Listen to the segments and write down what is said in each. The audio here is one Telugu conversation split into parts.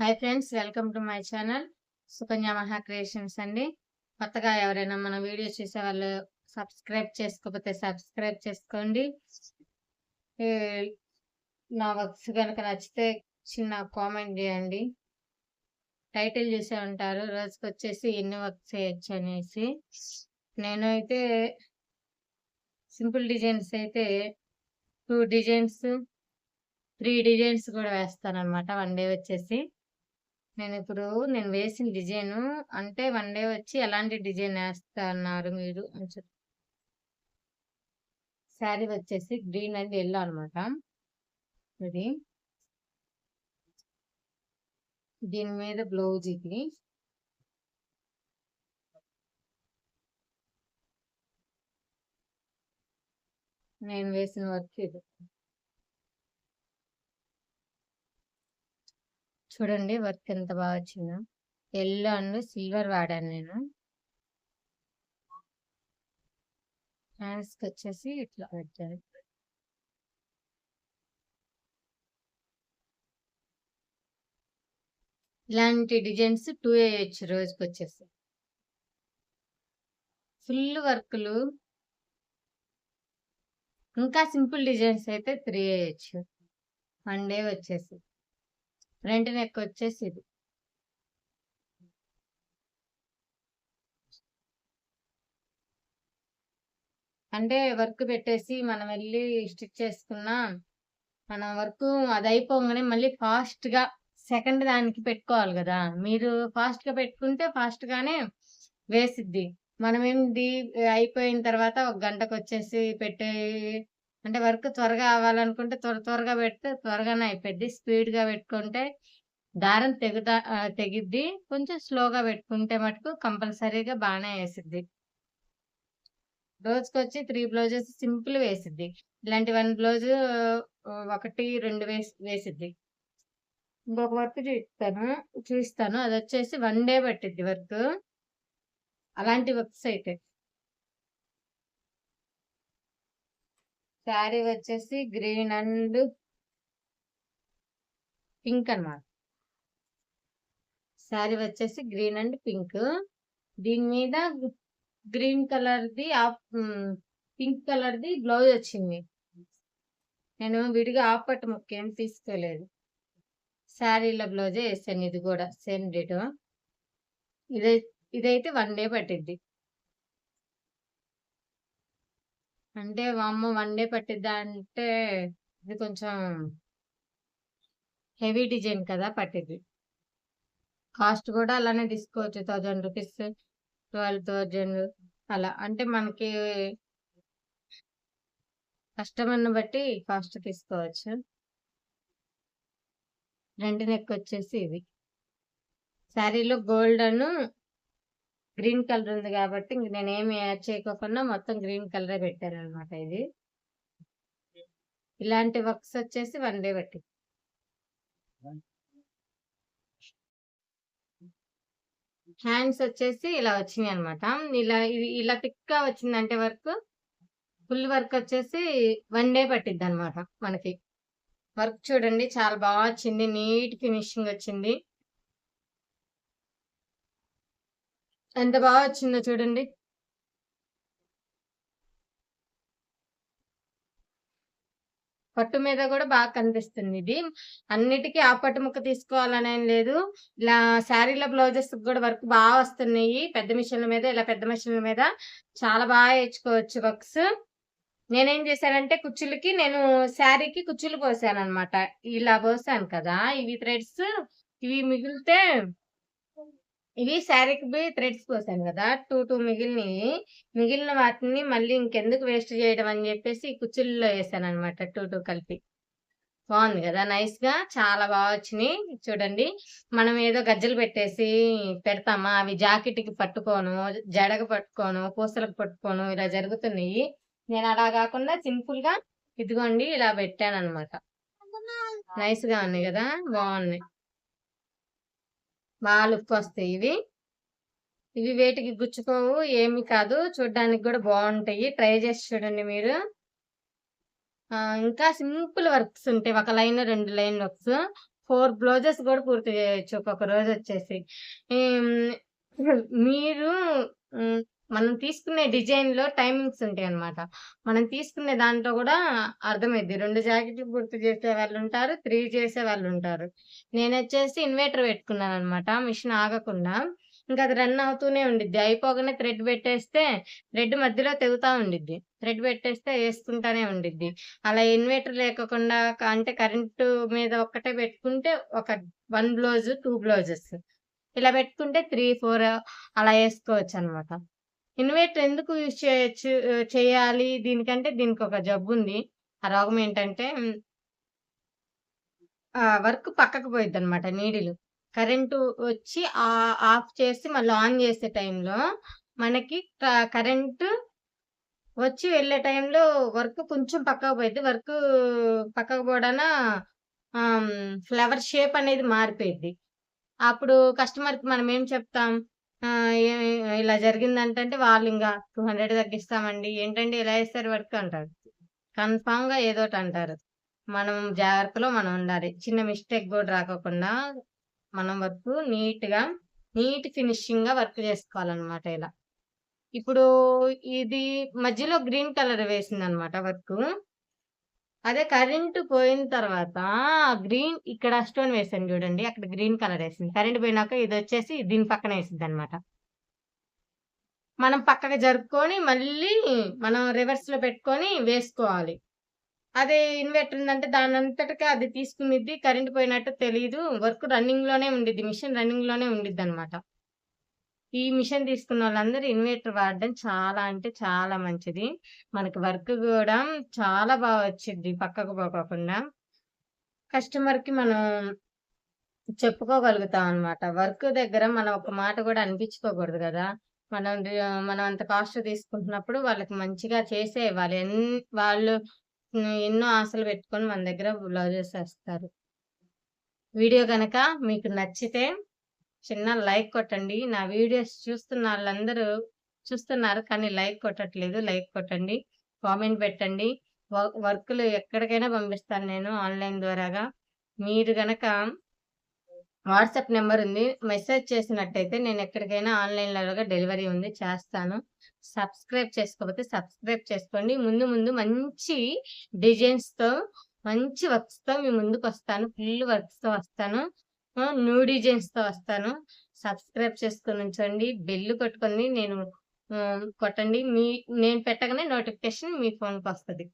Hi friends welcome to my channel Sukanya Maha creations అండి. కొత్తగా ఎవరైనా మన వీడియో చూసే వాళ్ళు సబ్స్క్రైబ్ చేసుకోకపోతే సబ్స్క్రైబ్ చేసుకోండి. నా వర్క్స్ కనుక నచ్చితే చిన్న కామెంట్ చేయండి. టైటిల్ చూసే ఉంటారు రోజుకి వచ్చేసి ఎన్ని వర్క్స్ చేయొచ్చు అనేసి. నేనైతే సింపుల్ డిజైన్స్ అయితే టూ డిజైన్స్ త్రీ డిజైన్స్ కూడా వేస్తాను అనమాట వన్ డే వచ్చేసి. నేను ఇప్పుడు నేను వేసిన డిజైన్ అంటే వన్ డే వచ్చి ఎలాంటి డిజైన్ వేస్తా అన్నారు మీరు అని శారీ వచ్చేసి గ్రీన్ అండ్ ఎల్లో అనమాట ఇది. దీని మీద బ్లౌజ్ ఇది. నేను వేసిన వర్క్ ఇది. చూడండి వర్క్ ఎంత బాగా వచ్చిందో. ఎల్లో అండ్ సిల్వర్ వాడాను నేను. హ్యాండ్స్కి వచ్చేసి ఇట్లా పెట్టాను ఇలాంటి డిజైన్స్ టూ వేయచ్చు రోజుకి వచ్చేసి ఫుల్ వర్క్లు. ఇంకా సింపుల్ డిజైన్స్ అయితే త్రీ వేయచ్చు వన్ డే వచ్చేసి ఫ్రంట్ నెక్ వచ్చేసి ఇది అంటే వర్క్ పెట్టేసి మనం వెళ్ళి స్టిచ్ చేసుకున్నా మన వర్క్ అది అయిపోగానే మళ్ళీ ఫాస్ట్గా సెకండ్ దానికి పెట్టుకోవాలి కదా. మీరు ఫాస్ట్గా పెట్టుకుంటే ఫాస్ట్గానే వేసిద్ది. మనం ఏంటి అయిపోయిన తర్వాత ఒక గంటకు వచ్చేసి పెట్టే అంటే వర్క్ త్వరగా అవ్వాలనుకుంటే త్వర త్వరగా పెడితే త్వరగానే అయిపోద్ది స్పీడ్గా పెట్టుకుంటే దారం తెగుతా తెగిద్ది. కొంచెం స్లోగా పెట్టుకుంటే మటుకు కంపల్సరీగా బాగానే వేసిద్ది. రోజుకొచ్చి త్రీ బ్లౌజెస్ సింపుల్ వేసిద్ది. ఇలాంటి వన్ బ్లౌజ్ ఒకటి రెండు వేసి వేసిద్ది. ఇంకొక వర్క్ చూస్తాను చూస్తాను అది వచ్చేసి వన్ డే పట్టిద్ది వర్క్. అలాంటి వర్క్స్ అయితే. శారీ వచ్చేసి గ్రీన్ అండ్ పింక్ అనమాట శారీ వచ్చేసి గ్రీన్ అండ్ పింక్. దీని మీద గ్రీన్ కలర్ ది పింక్ కలర్ ది బ్లౌజ్ వచ్చింది. నేను విడిగా ఆపట్ ముక్క ఏం తీసుకోలేదు. శారీల బ్లౌజే వేసాను ఇది కూడా సేమ్ డేట్ ఇదై ఇదైతే వన్ డే పట్టిద్ది. అంటే వామ్మ వన్ డే పట్టిద్దా అంటే ఇది కొంచెం హెవీ డిజైన్ కదా పట్టిద్ది. కాస్ట్ కూడా అలానే తీసుకోవచ్చు థౌజండ్ రూపీస్ ట్వెల్వ్ థౌజండ్ అలా. అంటే మనకి కస్టమర్ని బట్టి కాస్ట్ తీసుకోవచ్చు. రెండు నెక్ వచ్చేసి ఇది. శారీలో గోల్డ్ అను గ్రీన్ కలర్ ఉంది కాబట్టి నేను ఏమి యాడ్ చేయకోకుండా మొత్తం గ్రీన్ కలరే పెట్టాను అనమాట ఇది. ఇలాంటి వర్క్స్ వచ్చేసి వన్ డే పెట్టి హ్యాండ్స్ వచ్చేసి ఇలా వచ్చినాయి అనమాట ఇలా ఇలా టిక్గా వచ్చిందంటే వర్క్ ఫుల్ వర్క్ వచ్చేసి వన్ డే పట్టిద్ది అనమాట మనకి. వర్క్ చూడండి చాలా బాగా వచ్చింది నీట్ ఫినిషింగ్ వచ్చింది. ఎంత బాగా వచ్చిందో చూడండి. పట్టు మీద కూడా బాగా కనిపిస్తుంది ఇది. అన్నిటికీ ఆ పట్టు ముక్క తీసుకోవాలని లేదు. ఇలా శారీల బ్లౌజెస్ కూడా వర్క్ బాగా వస్తున్నాయి. పెద్ద మిషన్ల మీద ఇలా పెద్ద మిషన్ల మీద చాలా బాగా వేయించుకోవచ్చు వర్క్స్. నేనేం చేశానంటే కుచ్చులకి నేను శారీకి కుచ్చులు పోసాను అనమాట ఇలా పోసాను కదా. ఇవి థ్రెడ్స్ ఇవి మిగిలితే ఇవి శారీకి థ్రెడ్స్ పోసాను కదా టూ టూ మిగిలినవి. మిగిలిన వాటిని మళ్ళీ ఇంకెందుకు వేస్ట్ చేయడం అని చెప్పేసి కుచ్చుల్లో వేసాను అనమాట టూ టూ కలిపి. బాగుంది కదా నైస్గా చాలా బాగా వచ్చినాయి. చూడండి మనం ఏదో గజ్జలు పెట్టేసి పెడతామా అవి జాకెట్కి పట్టుకోను జడకు పట్టుకోను పూసలకు పట్టుకోను ఇలా జరుగుతున్నాయి. నేను అలా కాకుండా సింపుల్గా ఇదిగోండి ఇలా పెట్టాను అనమాట నైస్గా ఉంది కదా బాగున్నాయి. బాగా వస్తాయి ఇవి. ఇవి వేటికి గుచ్చుకోవు ఏమి కాదు. చూడడానికి కూడా బాగుంటాయి. ట్రై చేసి చూడండి మీరు. ఇంకా సింపుల్ వర్క్స్ ఉంటాయి. ఒక లైన్ రెండు లైన్ వర్క్స్. ఫోర్ బ్లౌజెస్ కూడా పూర్తి చేయొచ్చు. ఒక్కొక్క రోజు వచ్చేసి. మీరు మనం తీసుకునే డిజైన్లో టైమింగ్స్ ఉంటాయి అనమాట మనం తీసుకునే దాంట్లో కూడా అర్థమైద్ది. రెండు జాకెట్లు పూర్తి చేసే వాళ్ళు ఉంటారు త్రీ చేసే వాళ్ళు ఉంటారు. నేను వచ్చేసి ఇన్వర్టర్ పెట్టుకున్నాను అనమాట మిషన్ ఆగకుండా. ఇంకా అది రన్ అవుతూనే ఉండిద్ది. అయిపోగానే థ్రెడ్ పెట్టేస్తే థ్రెడ్ మధ్యలో తెగుతా ఉండిద్ది. థ్రెడ్ పెట్టేస్తే వేసుకుంటానే ఉండిద్ది. అలా ఇన్వర్టర్ లేకుండా అంటే కరెంటు మీద ఒక్కటే పెట్టుకుంటే ఒక వన్ బ్లౌజ్ టూ బ్లౌజెస్. ఇలా పెట్టుకుంటే త్రీ ఫోర్ అలా వేసుకోవచ్చు అనమాట ఇన్వర్టర్ ఎందుకు యూజ్ చేయొచ్చు చేయాలి? దీనికంటే దీనికి ఒక జబ్బు ఉంది ఆ రోగం ఏంటంటే వర్క్ పక్కకు పోయిద్ది అనమాట నీడిలు. కరెంటు వచ్చి ఆఫ్ చేసి మళ్ళీ ఆన్ చేసే టైంలో మనకి కరెంటు వచ్చి వెళ్ళే టైంలో వర్క్ కొంచెం పక్కకు పోయిద్ది. వర్క్ పక్కకు పోవడాన ఫ్లవర్ షేప్ అనేది మారిపోయింది అప్పుడు కస్టమర్కి మనం ఏం చెప్తాం? ఇలా జరిగిందంటే వాళ్ళు ఇంకా టూ హండ్రెడ్ తగ్గిస్తామండి. ఏంటండి ఇలా వేస్తారు వర్క్ అంటారు. కన్ఫామ్గా ఏదోటి అంటారు. మనం జాగ్రత్తలో మనం ఉండాలి. చిన్న మిస్టేక్ కూడా రాకుండా మనం వర్క్ నీట్గా నీట్ ఫినిషింగ్గా వర్క్ చేసుకోవాలన్నమాట ఇలా. ఇప్పుడు ఇది మధ్యలో గ్రీన్ కలర్ వేసింది అనమాట వర్క్. అదే కరెంట్ పోయిన తర్వాత గ్రీన్ ఇక్కడ స్టోన్ వేసాను చూడండి అక్కడ గ్రీన్ కలర్ వేసింది. కరెంట్ పోయినాక ఇది వచ్చేసి దీని పక్కన వేసింది అనమాట మనం పక్కకి జరుపుకొని మళ్ళీ మనం రివర్స్లో పెట్టుకొని వేసుకోవాలి. అదే ఇన్వర్టర్ ఉందంటే దాని అంతటికే అది తీసుకునిద్ది. కరెంట్ పోయినట్టు తెలియదు వర్క్ రన్నింగ్లోనే ఉండిద్ది. మిషన్ రన్నింగ్లోనే ఉండిద్ది అనమాట ఈ మిషన్ తీసుకున్న వాళ్ళందరూ ఇన్వర్టర్ వాడడం చాలా అంటే చాలా మంచిది. మనకి వర్క్ కూడా చాలా బాగా వచ్చింది పక్కకు పోకోకుండా. కస్టమర్కి మనం చెప్పుకోగలుగుతాం అనమాట వర్క్ దగ్గర మనం ఒక మాట కూడా అనిపించుకోకూడదు కదా. మనం మనం అంత కాస్ట్ తీసుకుంటున్నప్పుడు వాళ్ళకి మంచిగా చేసే ఇవ్వాలి. వాళ్ళు ఎన్నో ఆశలు పెట్టుకొని మన దగ్గర బ్లౌజెస్ వేస్తారు. వీడియో కనుక మీకు నచ్చితే చిన్న లైక్ కొట్టండి. నా వీడియోస్ చూస్తున్న వాళ్ళందరూ చూస్తున్నారు కానీ లైక్ కొట్టట్లేదు. లైక్ కొట్టండి. కామెంట్ పెట్టండి. వర్క్లు ఎక్కడికైనా పంపిస్తాను నేను ఆన్లైన్ ద్వారాగా. మీరు గనక వాట్సాప్ నెంబర్ ఉంది. మెసేజ్ చేసినట్టయితే నేను ఎక్కడికైనా ఆన్లైన్లోగా డెలివరీ ఉంది చేస్తాను. సబ్స్క్రైబ్ చేసుకోకపోతే సబ్స్క్రైబ్ చేసుకోండి. ముందు ముందు మంచి డిజైన్స్తో మంచి వర్క్స్తో మీ ముందుకు వస్తాను ఫుల్ వర్క్స్తో వస్తాను. న్యూ డిజైన్స్తో వస్తాను. సబ్స్క్రైబ్ చేసుకొని ఉంచండి. బెల్ కొట్టుకొని నేను కొట్టండి. మీ నేను పెట్టగానే నోటిఫికేషన్ మీ ఫోన్కి వస్తుంది.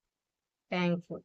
Thank you